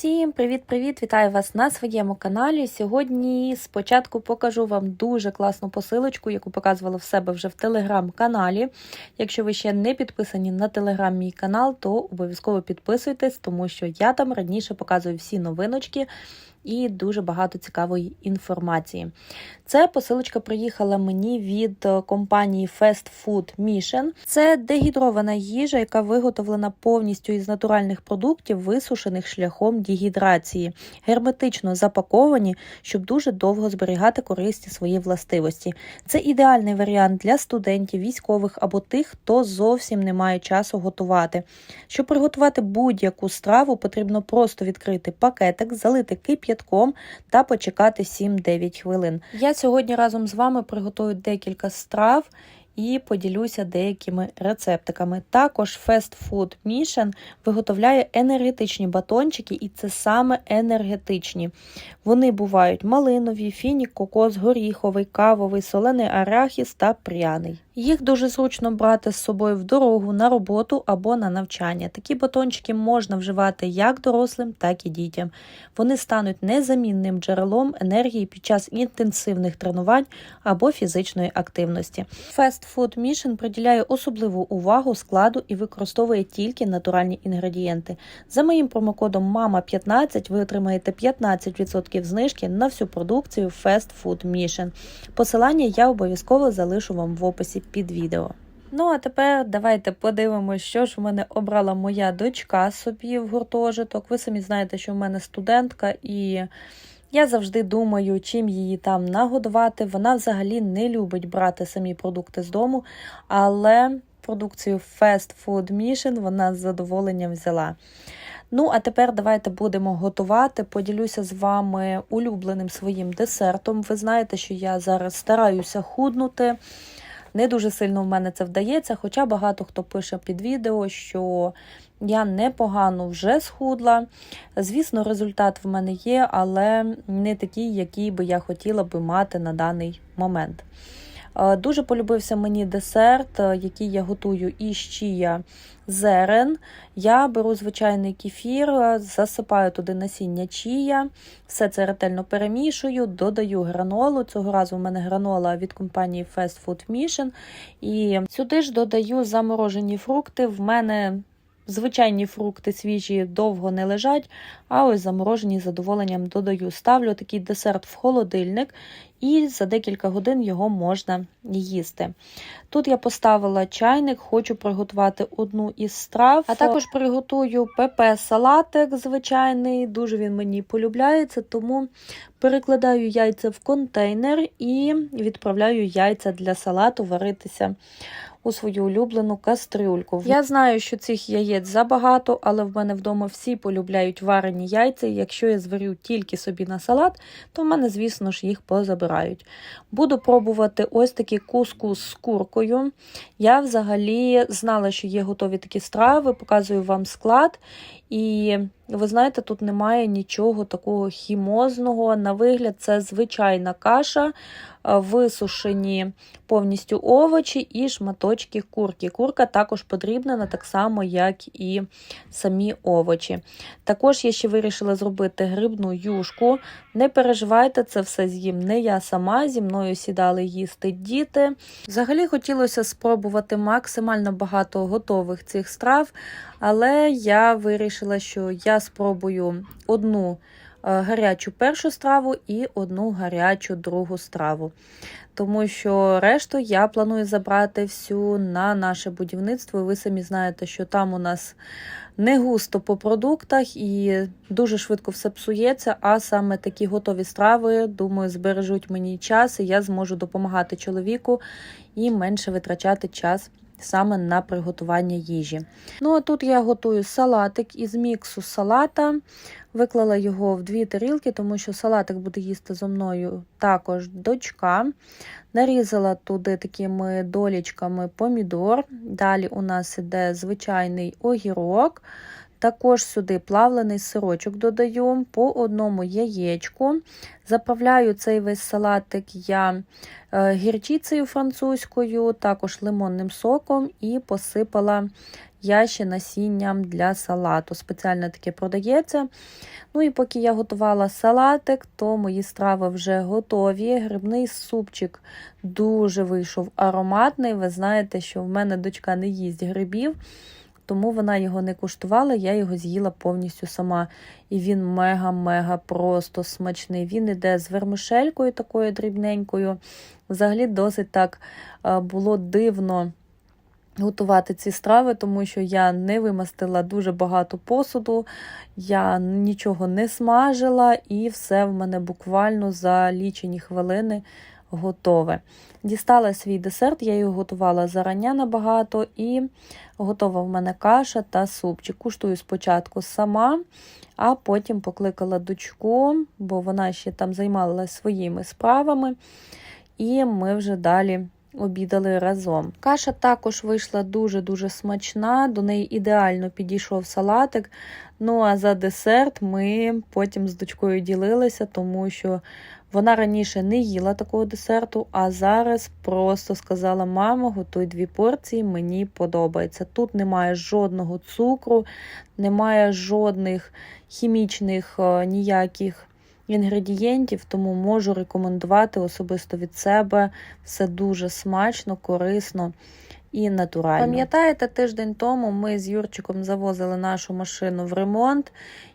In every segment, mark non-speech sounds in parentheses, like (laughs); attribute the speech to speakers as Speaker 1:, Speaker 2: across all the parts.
Speaker 1: Всім привіт-привіт! Вітаю вас на своєму каналі. Сьогодні спочатку покажу вам дуже класну посилочку, яку показувала в себе вже в телеграм-каналі. Якщо ви ще не підписані на телеграм мій канал, то обов'язково підписуйтесь, тому що я там раніше показую всі новиночки і дуже багато цікавої інформації. Це посилочка приїхала мені від е, компанії Fast Food Mission. Це дегідрована їжа, яка виготовлена повністю із натуральних продуктів, висушених шляхом дегідрації, герметично запаковані, щоб дуже довго зберігати корисні свої властивості. Це ідеальний варіант для студентів, військових або тих, хто зовсім не має часу готувати. Щоб приготувати будь-яку страву, потрібно просто відкрити пакетик, залити кип'ятком та почекати 7-9 хвилин. Я сьогодні разом з вами приготую декілька страв і поділюся деякими рецептиками. Також Fast Food Mission виготовляє енергетичні батончики, і це саме енергетичні. Вони бувають малинові, фінік, кокос, горіховий, кавовий, солений арахіс та пряний. Їх дуже зручно брати з собою в дорогу, на роботу або на навчання. Такі батончики можна вживати як дорослим, так і дітям. Вони стануть незамінним джерелом енергії під час інтенсивних тренувань або фізичної активності. Fast Food Mission приділяє особливу увагу складу і використовує тільки натуральні інгредієнти. За моїм промокодом MAMA15 ви отримаєте 15% знижки на всю продукцію Fast Food Mission. Посилання я обов'язково залишу вам в описі під відео. Ну, а тепер давайте подивимося, що ж в мене обрала моя дочка собі в гуртожиток. Ви самі знаєте, що в мене студентка, і я завжди думаю, чим її там нагодувати. Вона взагалі не любить брати самі продукти з дому, але продукцію Fast Food Mission вона з задоволенням взяла. Ну, а тепер давайте будемо готувати. Поділюся з вами улюбленим своїм десертом. Ви знаєте, що я зараз стараюся худнути. Не дуже сильно в мене це вдається, хоча багато хто пише під відео, що я непогано вже схудла. Звісно, результат в мене є, але не такий, який би я хотіла би мати на даний момент. Дуже полюбився мені десерт, який я готую із чія зерен. Я беру звичайний кефір, засипаю туди насіння чія, все це ретельно перемішую, додаю гранолу. Цього разу в мене гранола від компанії Fast Food Mission. І сюди ж додаю заморожені фрукти. В мене Звичайні фрукти свіжі довго не лежать, а ось заморожені з задоволенням додаю. Ставлю такий десерт в холодильник, і за декілька годин його можна їсти. Тут я поставила чайник, хочу приготувати одну із страв, а також приготую ПП-салатик звичайний, дуже він мені полюбляється, тому перекладаю яйця в контейнер і відправляю яйця для салату варитися у свою улюблену кастрюльку. Я знаю, що цих яєць забагато, але в мене вдома всі полюбляють варені яйця. І якщо я зварю тільки собі на салат, то в мене, звісно ж, їх позабирають. Буду пробувати ось такі кускус з куркою. Я взагалі знала, що є готові такі страви, показую вам склад. І ви знаєте, тут немає нічого такого хімозного. На вигляд, це звичайна каша, висушені повністю овочі і шматочки курки. Курка також подрібнена, так само, як і самі овочі. Також я ще вирішила зробити грибну юшку. Не переживайте, це все з'їм не я сама, зі мною сідали їсти діти. Взагалі хотілося спробувати максимально багато готових цих страв, але я вирішила, що я спробую одну. Е, гарячу першу страву і одну гарячу другу страву. Тому що решту я планую забрати всю на наше будівництво. І ви самі знаєте, що там у нас не густо по продуктах і дуже швидко все псується. А саме такі готові страви, думаю, збережуть мені час, і я зможу допомагати чоловіку і менше витрачати час саме на приготування їжі. Ну, а тут я готую салатик із міксу салата. Виклала його в дві тарілки, тому що салатик буде їсти зо мною також дочка. Нарізала туди такими долічками помідор. Далі у нас іде звичайний огірок. Також сюди плавлений сирочок додаю по одному яєчку. Заправляю цей весь салатик я е, гірчицею французькою, також лимонним соком і посипала я ще насінням для салату. Спеціально таке продається. Ну і поки я готувала салатик, то мої страви вже готові. Грибний супчик дуже вийшов ароматний. Ви знаєте, що в мене дочка не їсть грибів, тому вона його не куштувала, я його з'їла повністю сама. І він мега-мега просто смачний. Він іде з вермишелькою такою дрібненькою. Взагалі досить так е, було дивно готувати ці страви, тому що я не вимастила дуже багато посуду, я нічого не смажила, і все в мене буквально за лічені хвилини готове. Дістала свій десерт, я його готувала зарання набагато, і готова в мене каша та супчик. Куштую спочатку сама, а потім покликала дочку, бо вона ще там займалася своїми справами, і ми вже далі обідали разом. Каша також вийшла дуже-дуже смачна, до неї ідеально підійшов салатик. Ну а за десерт ми потім з дочкою ділилися, тому що вона раніше не їла такого десерту, а зараз просто сказала: мамо, готуй дві порції, мені подобається. Тут немає жодного цукру, немає жодних хімічних е, ніяких інгредієнтів, тому можу рекомендувати особисто від себе все дуже смачно, корисно і натурально. Пам'ятаєте, тиждень тому ми з Юрчиком завозили нашу машину в ремонт,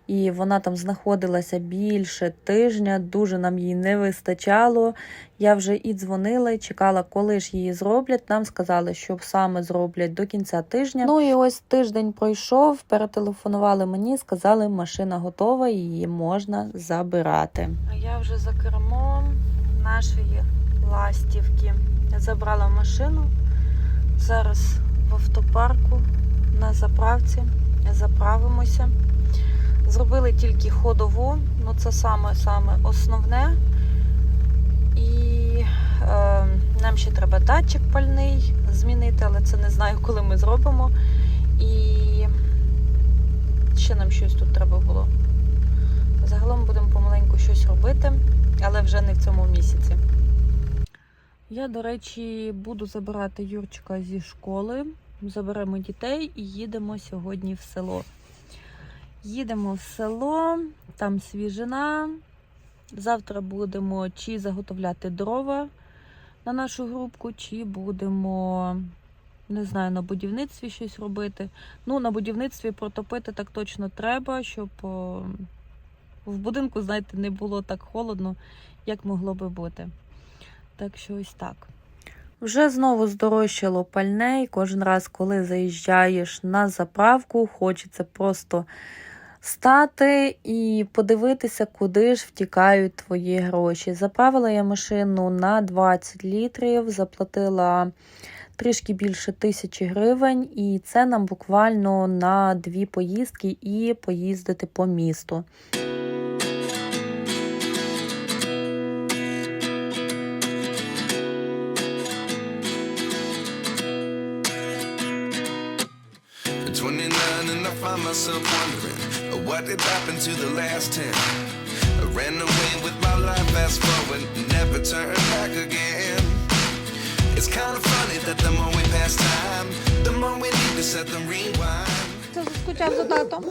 Speaker 1: і вона там знаходилася більше тижня, дуже нам її не вистачало. Я вже і дзвонила, і чекала, коли ж її зроблять. Нам сказали, що саме зроблять до кінця тижня. Ну і ось тиждень пройшов, перетелефонували мені, сказали, машина готова, її можна забирати. А я вже за кермом нашої ластівки. Забрала машину. Зараз в автопарку на заправці заправимося. Зробили тільки ходову, ну це саме-саме основне. І е, нам ще треба датчик пальний змінити, але це не знаю, коли ми зробимо. І ще нам щось тут треба було. Загалом будемо помаленьку щось робити, але вже не в цьому місяці. Я, до речі, буду забирати Юрчика зі школи. Заберемо дітей і їдемо сьогодні в село. Їдемо в село, там свіжина. Завтра будемо чи заготовляти дрова на нашу групку, чи будемо, не знаю, на будівництві щось робити. Ну, на будівництві протопити так точно треба, щоб в будинку, знаєте, не було так холодно, як могло би бути. Так що ось так. Вже знову здорожчало пальне, і кожен раз, коли заїжджаєш на заправку, хочеться просто стати і подивитися, куди ж втікають твої гроші. Заправила я машину на 20 літрів, заплатила трішки більше тисячі гривень, і це нам буквально на дві поїздки і поїздити по місту.
Speaker 2: what did happen to the last 10. I ran away with my life, fast forward, never turn back again. It's kind of funny that the more we pass time, the more we need to set them rewind.
Speaker 1: Це заскучав за татом.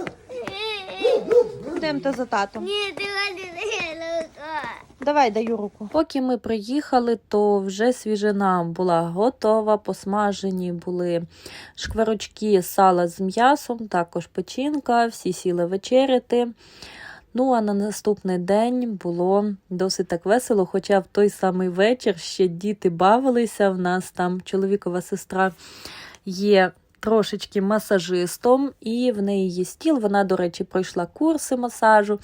Speaker 1: Йдемо ти за татом.
Speaker 3: Ні, ти не
Speaker 1: Давай даю руку. Поки ми приїхали, то вже свіжина була готова. Посмажені були шкварочки сала з м'ясом, також печінка, всі сіли вечеряти. Ну, а на наступний день було досить так весело, хоча в той самий вечір ще діти бавилися. В нас там чоловікова сестра є трошечки масажистом, і в неї є стіл. Вона, до речі, пройшла курси масажу.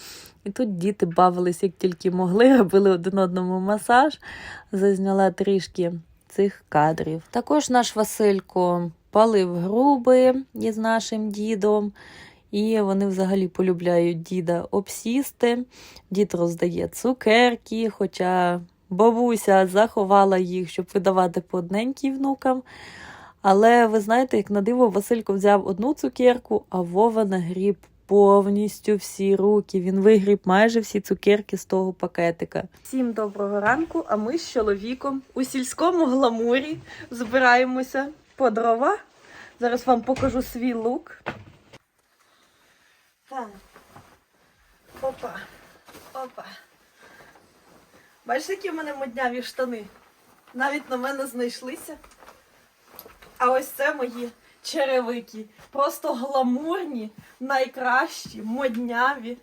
Speaker 1: І тут діти бавились як тільки могли, (laughs) робили один одному масаж. Зазняла трішки цих кадрів. Також наш Василько палив груби із нашим дідом. І вони взагалі полюбляють діда обсісти. Дід роздає цукерки, хоча бабуся заховала їх, щоб видавати по одненькій внукам. Але ви знаєте, як на диво, Василько взяв одну цукерку, а Вова нагріб повністю всі руки. Він вигріб майже всі цукерки з того пакетика. Всім доброго ранку, а ми з чоловіком у сільському гламурі збираємося по дрова. Зараз вам покажу свій лук.
Speaker 3: Опа. Опа. Бачиш, які в мене модняві штани? Навіть на мене знайшлися. А ось це мої черевики. Просто гламурні, найкращі, модняві.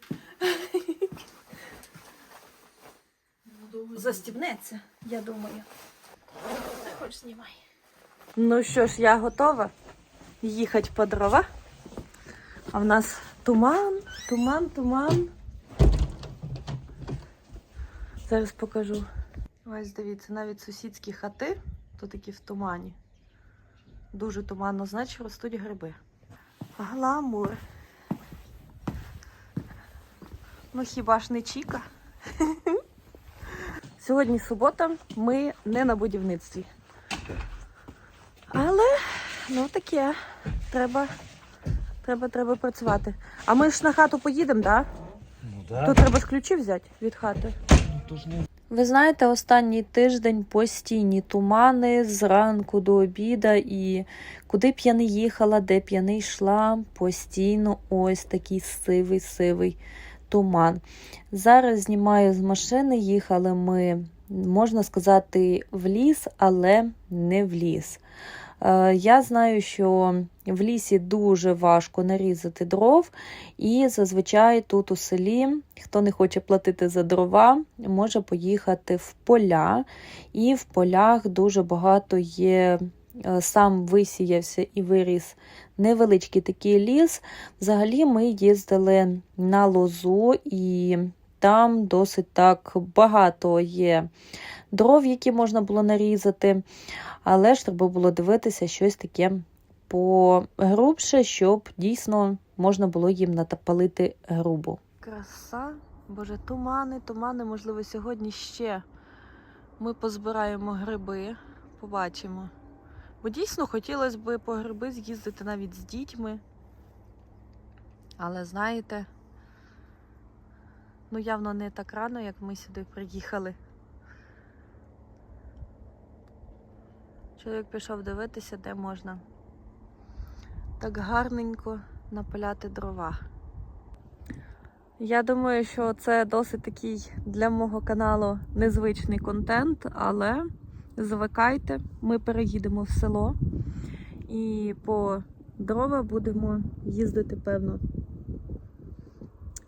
Speaker 3: Застібнеться, я думаю. Не хоч знімай. Ну що ж, я готова їхати по дрова. А в нас туман, туман, туман. Зараз покажу. Ось дивіться, навіть сусідські хати, то такі в тумані. Дуже туманно, значить ростуть гриби. Гламур. Ну хіба ж не Чіка? (laughs) Сьогодні субота, ми не на будівництві. Але, ну таке, треба, треба, треба працювати. А ми ж на хату поїдемо, так?
Speaker 4: Ну
Speaker 3: Да?
Speaker 4: да.
Speaker 3: То треба ж ключі взяти від хати.
Speaker 4: Ну, то ж не
Speaker 3: Ви знаєте, останній тиждень постійні тумани зранку до обіда, і куди б я не їхала, де б я не йшла, постійно ось такий сивий сивий туман. Зараз знімаю з машини, їхали ми, можна сказати, в ліс, але не в ліс. Е, Я знаю, що в лісі дуже важко нарізати дров, і зазвичай тут у селі, хто не хоче платити за дрова, може поїхати в поля. І в полях дуже багато є, е, сам висіявся і виріс невеличкий такий ліс. Взагалі ми їздили на лозу, і там досить так багато є дров, які можна було нарізати. Але ж треба було дивитися щось таке погрубше, щоб дійсно можна було їм натапалити грубо. Краса, боже, тумани, тумани, можливо, сьогодні ще ми позбираємо гриби, побачимо. Бо дійсно хотілося б по гриби з'їздити навіть з дітьми. Але знаєте, ну явно не так рано, як ми сюди приїхали. Чоловік пішов дивитися, де можна так гарненько напиляти дрова. Я думаю, що це досить такий для мого каналу незвичний контент, але звикайте, ми переїдемо в село і по дрова будемо їздити, певно,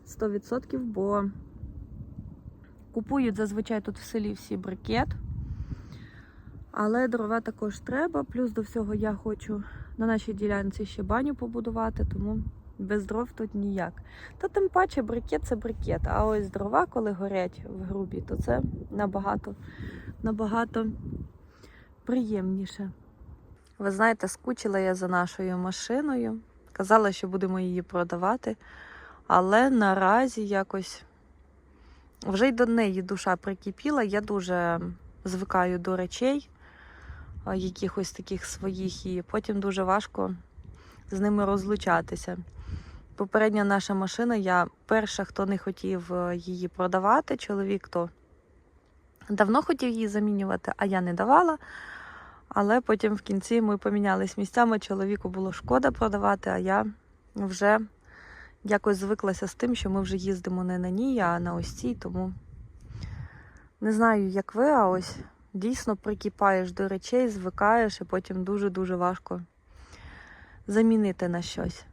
Speaker 3: 100%, бо купують зазвичай тут в селі всі брикет. Але дрова також треба. Плюс до всього я хочу на нашій ділянці ще баню побудувати, тому без дров тут ніяк. Та тим паче брикет це брикет. А ось дрова, коли горять в грубі, то це набагато, набагато приємніше. Ви знаєте, скучила я за нашою машиною. Казала, що будемо її продавати. Але наразі якось вже й до неї душа прикипіла. Я дуже звикаю до речей, якихось таких своїх, і потім дуже важко з ними розлучатися. Попередня наша машина, я перша, хто не хотів е, її продавати, чоловік то давно хотів її замінювати, а я не давала. Але потім в кінці ми помінялись місцями. Чоловіку було шкода продавати, а я вже якось звиклася з тим, що ми вже їздимо не на ній, а на ось цій, тому не знаю, як ви, а ось дійсно прикипаєш до речей, звикаєш, і потім дуже-дуже важко замінити на щось.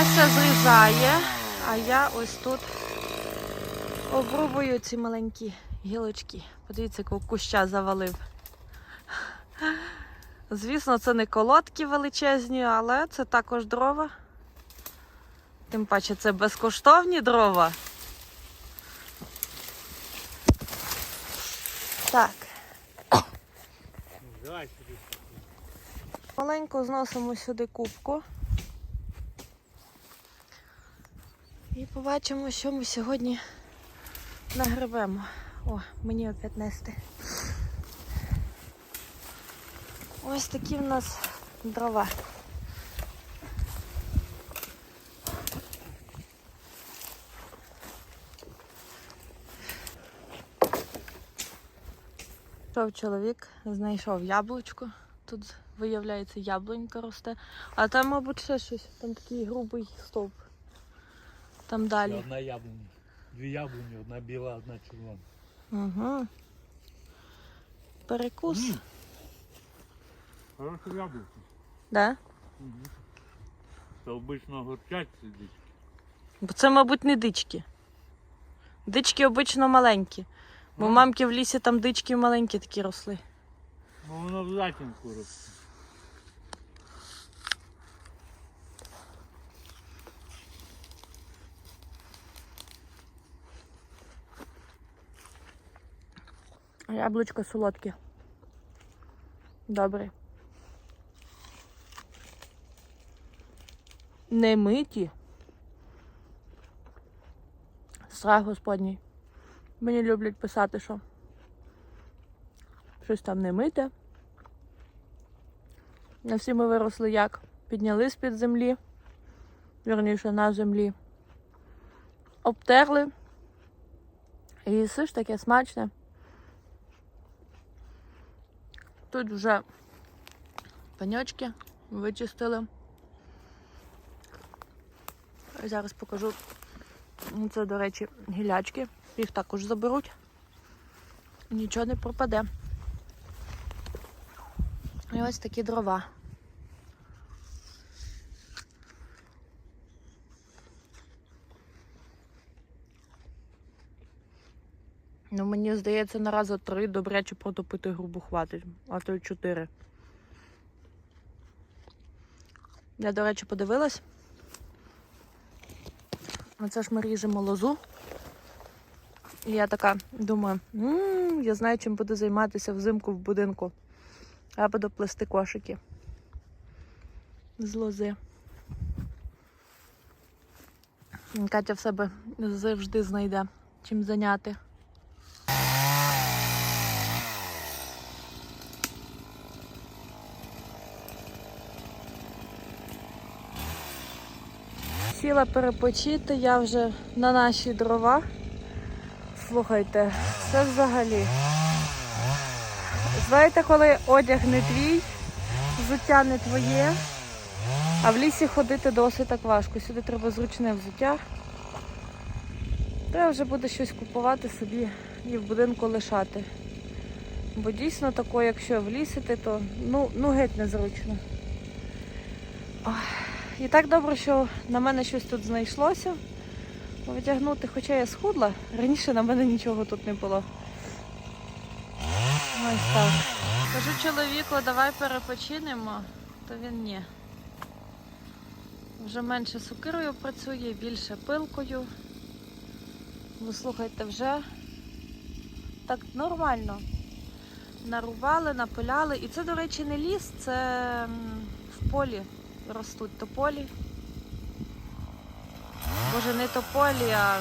Speaker 3: Вася зрізає, а я ось тут обрубую ці маленькі гілочки. Подивіться, якого куща завалив. Звісно, це не колодки величезні, але це також дрова. Тим паче це безкоштовні дрова. Так. Маленько зносимо сюди кубку. І побачимо, що ми сьогодні нагребемо. О, мені опять нести. Ось такі в нас дрова. Пішов чоловік, знайшов яблучко. Тут виявляється яблунька росте. А там, мабуть, ще щось. Там такий грубий стовп. Там далі.
Speaker 4: одна яблуня. Дві яблуні, одна біла, одна червона.
Speaker 3: Угу. Перекус.
Speaker 4: М. Хороше яблуко.
Speaker 3: Да?
Speaker 4: Це обично горчать сидить.
Speaker 3: Бо це, мабуть, не дички. Дички обично маленькі. Бо
Speaker 4: Ну.
Speaker 3: мамки в лісі там дички маленькі такі росли.
Speaker 4: Ну воно в затінку росте.
Speaker 3: Яблучко солодке. Добре. Не миті. Страх господній. Мені люблять писати, що щось там не мите. Не всі ми виросли як? Підняли з-під землі, вірніше на землі, обтерли. І їсиш таке смачне. Тут вже паньочки вичистили. Зараз покажу. Ну, Це, до речі, гілячки. Їх також заберуть. Нічого не пропаде. І ось такі дрова. Ну, мені здається, на рази три добряче протопити грубу хватить, а то й чотири. Я, до речі, подивилась. Оце ж ми ріжемо лозу. І я така думаю, «М, я знаю, чим буду займатися взимку в будинку. Я буду плести кошики з лози. Катя в себе завжди знайде чим зайняти. Сіла перепочити, я вже на наші дрова. Слухайте, це взагалі. Знаєте, коли одяг не твій, взуття не твоє, а в лісі ходити досить так важко. Сюди треба зручне взуття. Треба вже буде щось купувати собі і в будинку лишати. Бо дійсно тако, якщо влісити, то ну, ну геть незручно. Ой. І так добре, що на мене щось тут знайшлося. Витягнути, хоча я схудла, раніше на мене нічого тут не було. Ось так. Кажу чоловіку, давай перепочинемо, то він ні. Вже менше сукирою працює, більше пилкою. Ви слухайте, вже так нормально. Нарубали, напиляли. І це, до речі, не ліс, це в полі ростуть тополі. Боже, не тополі, а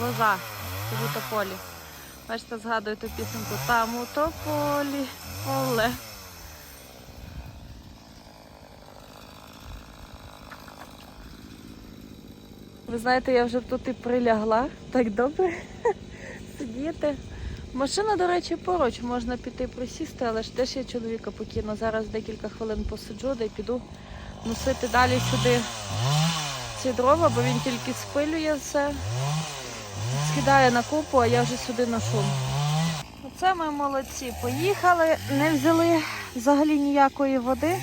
Speaker 3: лоза. Кажу тополі. Бачите, згадую ту пісеньку. Там у тополі. Оле. Ви знаєте, я вже тут і прилягла. Так добре (laughs) сидіти. Машина, до речі, поруч, можна піти присісти, але ж теж я чоловіка покину. Зараз декілька хвилин посиджу, де й піду носити далі сюди ці дрова, бо він тільки спилює все, скидає на купу, а я вже сюди ношу. Оце ми молодці. Поїхали, не взяли взагалі ніякої води.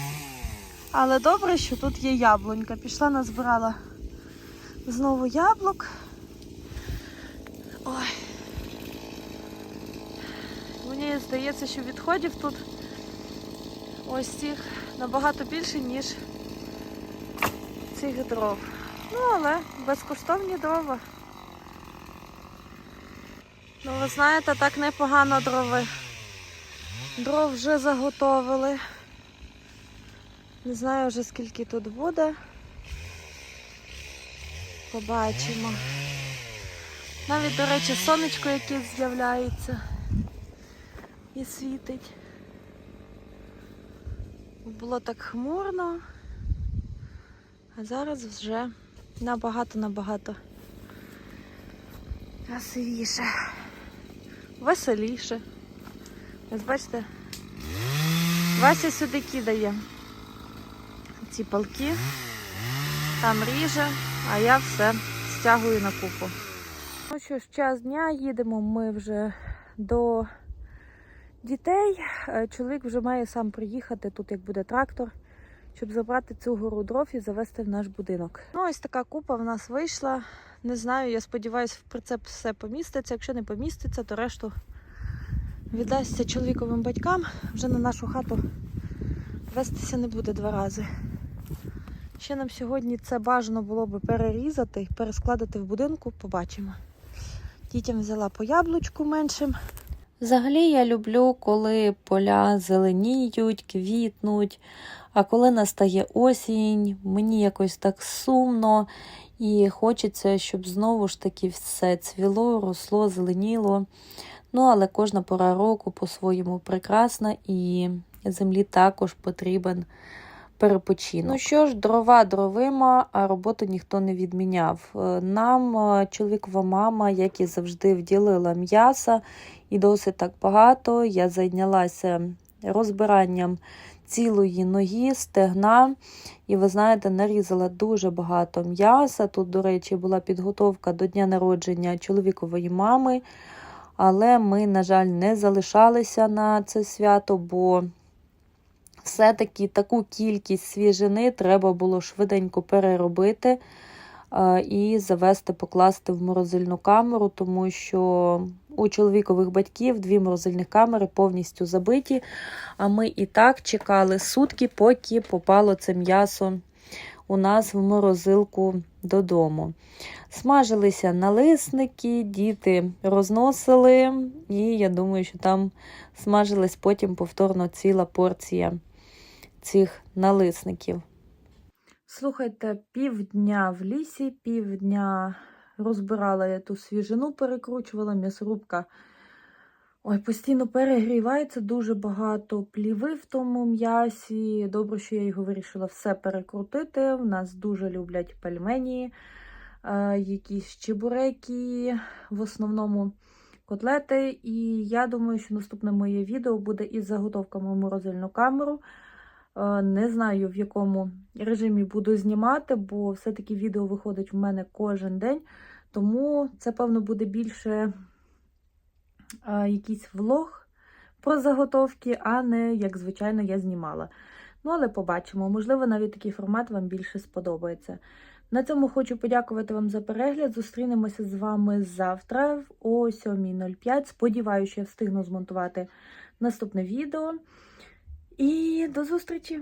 Speaker 3: Але добре, що тут є яблунька. Пішла, назбирала знову яблук. Ой. Мені здається, що відходів тут ось цих набагато більше, ніж цих дров. Ну, але безкоштовні дрова. Ну, ви знаєте, так непогано дрови. Дров вже заготовили. Не знаю вже скільки тут буде. Побачимо. Навіть, до речі, сонечко якесь з'являється і світить. Було так хмурно, а зараз вже набагато-набагато красивіше, веселіше. Ось бачите, Вася сюди кидає ці палки, там ріже, а я все стягую на купу. Ну що ж, час дня, їдемо ми вже до дітей. Е, Чоловік вже має сам приїхати, тут як буде трактор, щоб забрати цю гору дров і завести в наш будинок. Ну, ось така купа в нас вийшла. Не знаю, я сподіваюся, в прицеп все поміститься. Якщо не поміститься, то решту віддасться чоловіковим батькам. Вже на нашу хату вестися не буде два рази. Ще нам сьогодні це бажано було би перерізати, перескладати в будинку, побачимо. Дітям взяла по яблучку меншим. Взагалі я люблю, коли поля зеленіють, квітнуть. А коли настає осінь, мені якось так сумно і хочеться, щоб знову ж таки все цвіло, росло, зеленіло. Ну, але кожна пора року по-своєму прекрасна, і землі також потрібен перепочинок. Ну що ж, дрова дровима, а роботу ніхто не відміняв. Е, Нам е, чоловікова мама, як і завжди, вділила м'яса і досить так багато. Я зайнялася розбиранням цілої ноги, стегна. І ви знаєте, нарізала дуже багато м'яса. Тут, до речі, була підготовка до дня народження чоловікової мами. Але ми, на жаль, не залишалися на це свято, бо все-таки таку кількість свіжини треба було швиденько переробити і завести, покласти в морозильну камеру, тому що у чоловікових батьків дві морозильні камери повністю забиті. А ми і так чекали сутки, поки попало це м'ясо у нас в морозилку додому. Смажилися налисники, діти розносили, і я думаю, що там смажилась потім повторно ціла порція цих налисників. Слухайте, півдня в лісі, півдня розбирала я ту свіжину, перекручувала м'ясорубка. Ой, постійно перегрівається дуже багато пліви в тому м'ясі. Добре, що я його вирішила все перекрутити. В нас дуже люблять пельмені, е, якісь чебуреки, в основному котлети. І я думаю, що наступне моє відео буде із заготовками в морозильну камеру. Е, Не знаю, в якому режимі буду знімати, бо все-таки відео виходить в мене кожен день. Тому це, певно, буде більше якийсь влог про заготовки, а не як звичайно я знімала. Ну, але побачимо. Можливо, навіть такий формат вам більше сподобається. На цьому хочу подякувати вам за перегляд. Зустрінемося з вами завтра о 7.05. Сподіваюся, я встигну змонтувати наступне відео. І до зустрічі!